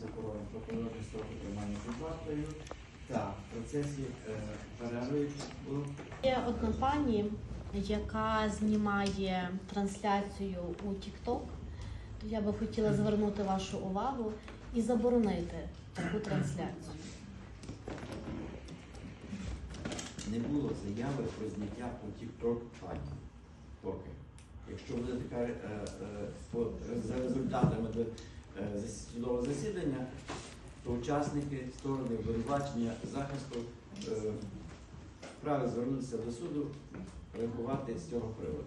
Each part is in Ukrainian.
прокурором прокурором строку тримання під вартою. Так, в процесі е, перерви Є одна пані, яка знімає трансляцію у TikTok. То я би хотіла звернути вашу увагу і заборонити таку трансляцію. не було заяви про зняття у TikTok пані. Поки. Якщо буде така е, е, за результатами судового засідання, то учасники сторони обвинувачення захисту е, вправі звернутися до суду, реагувати з цього приводу.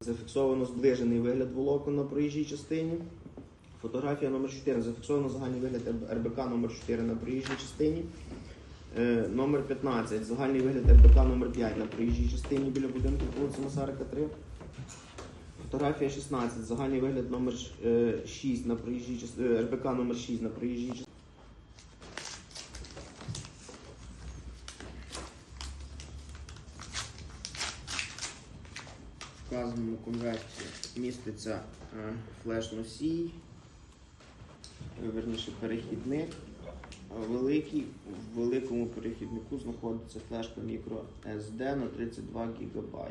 Зафіксовано зближений вигляд волокон на проїжджій частині. Фотографія номер 4 зафіксовано загальний вигляд РБК номер 4 на проїжджій частині. Е, номер 15 загальний вигляд РБК номер 5 на проїжджій частині біля будинку вулиці Масарика 3. Фотографія 16 загальний вигляд номер 6 на проїжджій частині РБК номер 6 на проїжджій частині. Вказаному конверті міститься е, флеш-носій, е, верніше перехідник. Великий, в великому перехіднику знаходиться флешка microSD на 32 ГБ.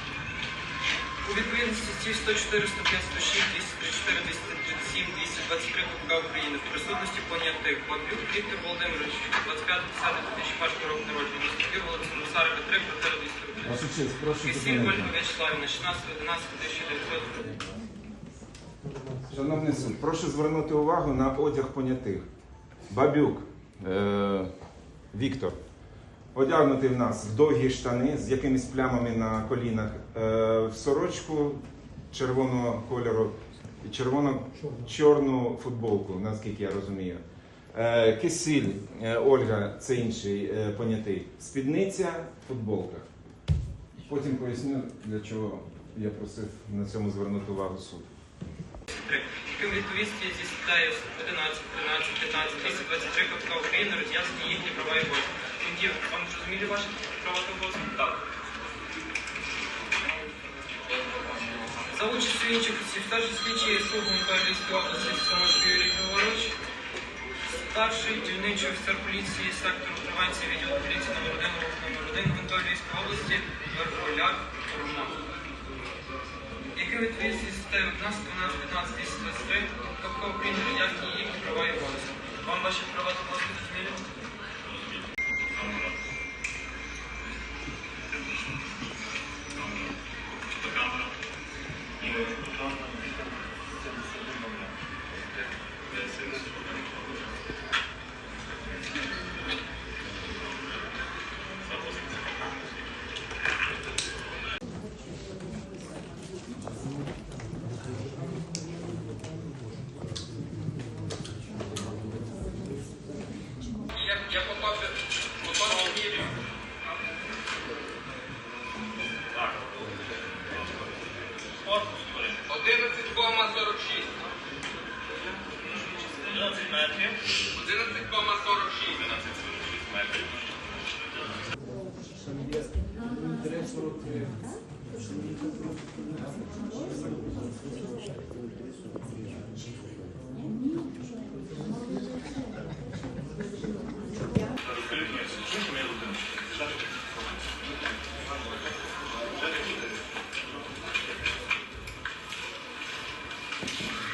У відповідності статті 104, 105, 106, 234, 237, 223 КПК України в присутності понятих Бабюк Віктор Володимирович, 25.10.2001 року народження, Ступів Олександр Мусарика, 3, квартира 200 Ваша честь, прошу Кисіль Ольга. Вячеславівна, 16.11.1900. Шановний суд, прошу звернути увагу на одяг понятих. Бабюк е- Віктор. Одягнутий в нас в довгі штани з якимись плямами на колінах, е- в сорочку червоного кольору і червоно-чорну футболку, наскільки я розумію. Е- Кисіль е, Ольга, це інший понятий. Спідниця, футболка. Потім поясню, для чого я просив на цьому звернути увагу суд. Яким відповідності зі статтею 11, 13, 15, 223 КПК України роз'яснені їхні права і обов'язки. Тоді вам зрозуміли ваші права та? Так. За інших осіб, старший слідчий служби Михайлівської області Самошки Юрій Григорович, старший дільничий офіцер поліції сектору превенції відділу поліції номер 1 номер 1 Гвинтової Львівської області. Яким відповідності зі статтею 15, 12, 15, 223 11 метрів, 11,46 метрів. Thank you.